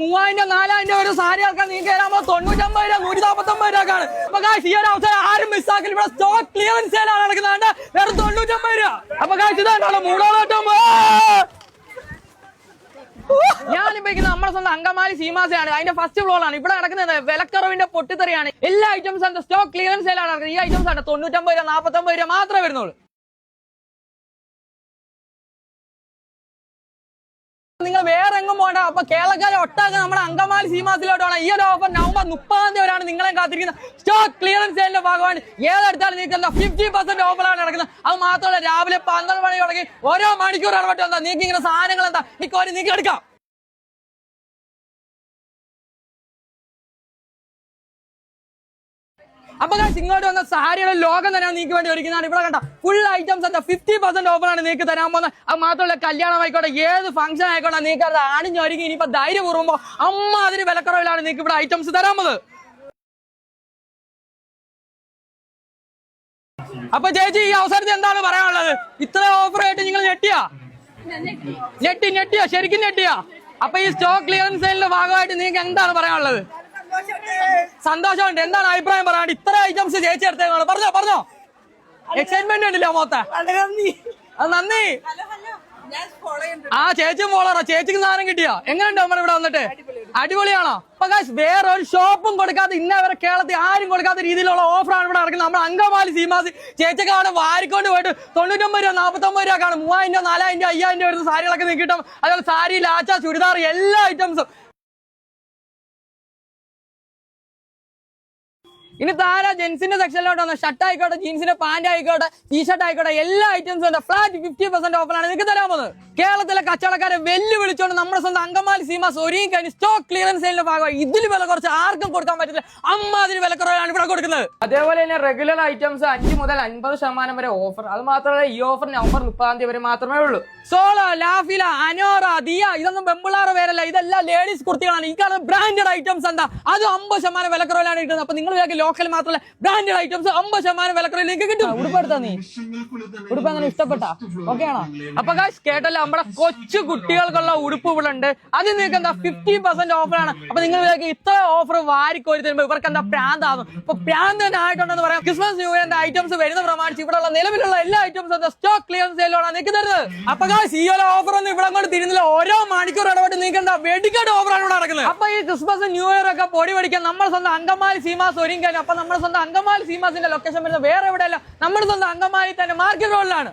മൂവായിരം നാലായിരം ഒരു സാരി ആൾക്കാർ നീ കയറാമോ തൊണ്ണൂറ്റമ്പത് രൂപ നൂറ്റി നാപ്പത്തൊമ്പത് രൂപ ആണ് അപ്പൊ കാശ് ഈ ഒരു അവസരം ആരും മിസ്സാക്കില്ല ഇവിടെ സ്റ്റോക്ക് ക്ലിയറൻസ് സെയിലാണ് നടക്കുന്നത്. വെറും തൊണ്ണൂറ്റമ്പത് രൂപ. അപ്പൊ കാശ് ഇതാണ് മൂന്നോളം ഞാനിപ്പോ നമ്മുടെ സ്വന്തം അങ്കമാലി സീമാസയാണ്. അതിന്റെ ഫസ്റ്റ് ഫ്ലോർ ആണ്. ഇവിടെ നടക്കുന്നത് വിലക്കറവിന്റെ പൊട്ടിത്തെറിയാണ്. എല്ലാ ഐറ്റംസ് ആണ് സ്റ്റോക്ക് ക്ലിയറൻസ് സെയിലാണ് നടക്കുന്നത്. ഈ ഐറ്റംസ് ആണ് തൊണ്ണൂറ്റമ്പത് രൂപ നാൽപ്പത്തൊമ്പത് രൂപ മാത്രമേ വരുന്നുള്ളൂ. എങ്ങും പോകണ്ട അപ്പൊ കേരളക്കാരെ ഒട്ടാകെ നമ്മുടെ അങ്കമാലി സീമാസിലോട്ടാണ്. ഈ ഒരു ഓഫർ നവംബർ മുപ്പതാം തീയതി വരെയാണ് നിങ്ങളെ കാത്തിരിക്കുന്നത്. സ്റ്റോക്ക് ക്ലിയറൻസ് സെയിലിന്റെ ഭാഗമാണ്. ഏതെടുത്താലും നിങ്ങൾക്ക് ഫിഫ്റ്റി പെർസെന്റ് ഓഫറാണ് നടക്കുന്നത്. അത് മാത്രമല്ല രാവിലെ പന്ത്രണ്ട് മണി തുടങ്ങി ഓരോ മണിക്കൂർ ഇടപെട്ട് എന്താ? ഇങ്ങനെ സാധനങ്ങൾ എന്താ ഒരു നിങ്ങൾക്ക് എടുക്കാം അപ്പൊ ഞാൻ ഇങ്ങോട്ട് വന്ന സാരിയുടെ ലോകം തന്നെയാണ് നിങ്ങൾക്ക് വേണ്ടി ഒരുക്കുന്നതാണ്. ഇവിടെ കണ്ട ഫുൾ ഐറ്റംസ് എന്താ ഫിഫ്റ്റി പെർസെന്റ് ഓഫറാണ് നിങ്ങൾക്ക് തരാൻ പോകുന്നത്. അത് മാത്രമല്ല കല്യാണം ആയിക്കോട്ടെ ഏത് ഫംഗ്ഷൻ ആയിക്കോട്ടെ നിങ്ങൾക്ക് അത് ആണിഞ്ഞൊരുങ്ങി ഇനിയിപ്പോ ധൈര്യം കുറുമ്പോ അമ്മ അതിന് വിലക്കുറവിലാണ് നിങ്ങൾക്ക് ഇവിടെ ഐറ്റംസ് തരാൻ പോകുന്നത്. അപ്പൊ ചേച്ചി ഈ അവസരത്തിൽ എന്താണ് പറയാനുള്ളത്? ഇത്ര ഓഫർ ആയിട്ട് നിങ്ങൾ ഞെട്ടിയാ? ഞെട്ടി. ഞെട്ടിയാ? ശരിക്കും ഞെട്ടിയാ? അപ്പൊ ഈ സ്റ്റോക്ക് ക്ലിയറൻസ് സെയിലിന്റെ ഭാഗമായിട്ട് നിങ്ങൾക്ക് എന്താണ് പറയാനുള്ളത്? സന്തോഷമുണ്ട്. എന്താണ് അഭിപ്രായം പറയാണ്ട് ഇത്ര ഐറ്റംസ് ചേച്ചി എടുത്തേക്കാണ് പറഞ്ഞോ പറഞ്ഞോ. എക്സൈറ്റ്മെന്റ് ഉണ്ടല്ലോ മൊത്ത. നന്ദി. ആ ചേച്ചി മോളറ ചേച്ചിക്ക് സാധനം കിട്ടിയോ? എങ്ങനെയുണ്ട് നമ്മൾ ഇവിടെ വന്നിട്ട്? അടിപൊളിയാണോ? അപ്പൊ കാശ് വേറെ ഒരു ഷോപ്പും കൊടുക്കാത്ത ഇന്ന വരെ കേരളത്തിൽ ആരും കൊടുക്കാത്ത രീതിയിലുള്ള ഓഫറാണ് ഇവിടെ നടക്കുന്നത്. നമ്മൾ അങ്കമാലി സീമാസി ചേച്ചിക്ക് അവിടെ വാരിക്കൊണ്ട് പോയിട്ട് തൊണ്ണൂറ്റൊമ്പത് രൂപ നാൽപ്പത്തൊമ്പത് രൂപ കാണും. മൂവായിരം രൂപ നാലായിരം രൂപ അയ്യായിരം രൂപ വരുന്ന സാരികളൊക്കെ നിങ്ങൾക്ക് കിട്ടും അതുപോലെ സാരി ലാച്ച ചുരിദാർ എല്ലാ ഐറ്റംസും ഇനി താര ജെൻസിന്റെ സെക്ഷനിലോട്ട് വന്ന. ഷർട്ട് ആയിക്കോട്ടെ ജീൻസിന്റെ പാന്റ് ആയിക്കോട്ടെ ടീഷർട്ട് ആയിക്കോട്ടെ എല്ലാ ഐറ്റംസും ഉണ്ട്. ഫ്ലാറ്റ് ഫിഫ്റ്റി പെർസെന്റ് ഓഫറാണ് നിങ്ങൾക്ക് തരാൻ പോകുന്നത്. കേരളത്തിലെ കച്ചവടക്കാരെ വെല്ലുവിളിച്ചുകൊണ്ട് നമ്മുടെ സ്വന്തം അങ്കമാലി സീമാസ് ഒരുങ്ങി കഴിഞ്ഞ് സ്റ്റോക്ക് ക്ലിയറൻസ് സെയിലിന്റെ ഭാഗമായി. ഇതിൽ വില കുറച്ച് ആർക്കും കൊടുക്കാൻ പറ്റില്ല അമ്മ അതിന് വില കുറവാണ് ഇവിടെ കൊടുക്കുന്നത്. അതേപോലെ തന്നെ റെഗുലർ ഐറ്റംസ് അഞ്ച് മുതൽ അൻപത് ശതമാനം വരെ ഓഫർ അത് മാത്രമല്ല ഈ ഓഫർ നവംബർ മുപ്പതാം തീയതി വരെ മാത്രമേ ഉള്ളൂ. സോളോ ലാഫില അനോറ ദിയ ഇതൊന്നും പെമ്പിളാറ പേരല്ല. ഇതെല്ലാം ലേഡീസ് കുർത്തികളാണ്. ഈ കാണുന്ന ബ്രാൻഡഡ് ഐറ്റംസ് എന്താ? അത് അമ്പത് ശതമാനം വിലക്കുറവിലാണ് കിട്ടുന്നത്. അപ്പൊ നിങ്ങൾ വിചാരിക്കും ലോക്കൽ മാത്രമല്ല ബ്രാൻഡഡ് ഐറ്റംസ് അമ്പത് ശതമാനം വിലക്കുറവിൽ നിങ്ങൾക്ക് കിട്ടും ഉടുപ്പെടുത്താ നീ? ഉടുപ്പ് അങ്ങനെ ഇഷ്ടപ്പെട്ട? ഓക്കെ ആണോ? അപ്പൊ guys, കേട്ടല്ലോ നമ്മുടെ കൊച്ചു കുട്ടികൾക്കുള്ള ഉടുപ്പ് ഇവിടെ ഉണ്ട്. അത് നിങ്ങൾക്ക് എന്താ ഫിഫ്റ്റി പെർസെന്റ് ഓഫറാണ് അപ്പൊ നിങ്ങൾ ഇത്ര ഓഫർ വാരിക്കോരി തരുമ്പോൾ ഇവർക്ക് എന്താ പ്രാന്താകും? അപ്പൊ പ്രാന്ത് തന്നെ ആയിട്ടുണ്ടെന്ന് പറയാം ക്രിസ്മസ് ന്യൂ ഇയറിന്റെ ഐറ്റംസ് വരുന്ന പ്രമാണിച്ച് ഇവിടെയുള്ള നിലവിലുള്ള എല്ലാ ഐറ്റംസും എന്താ സ്റ്റോക്ക് ക്ലിയറൻസ് സെയിലാണ് നിൽക്കുന്നത് അപ്പൊ guys, ഈ ഓഫർ ഒന്നും ഇവിടെ കൊണ്ട് തിരുന്നില്ല ഓരോ മണിക്കൂർ ഇടപെട്ട് നിങ്ങൾക്ക് എന്താ വെടിക്കാട് ഓഫറാണ് ഇവിടെ നടക്കുന്നത്. അപ്പൊ ഈ ക്രിസ്മസ് ന്യൂ ഇയർ ഒക്കെ പൊടി പിടിക്കാൻ നമ്മൾ സ്വന്തം അങ്കമാലി സീമാസ് ഒരുങ്ങിയാലും അപ്പൊ നമ്മുടെ സ്വന്തം അങ്കമാലി സീമാസിന്റെ ലൊക്കേഷൻ വരുന്നത് വേറെ എവിടെയല്ല. നമ്മുടെ സ്വന്തം അങ്കമാലി തന്നെ മാർക്കറ്റ് റോഡിലാണ്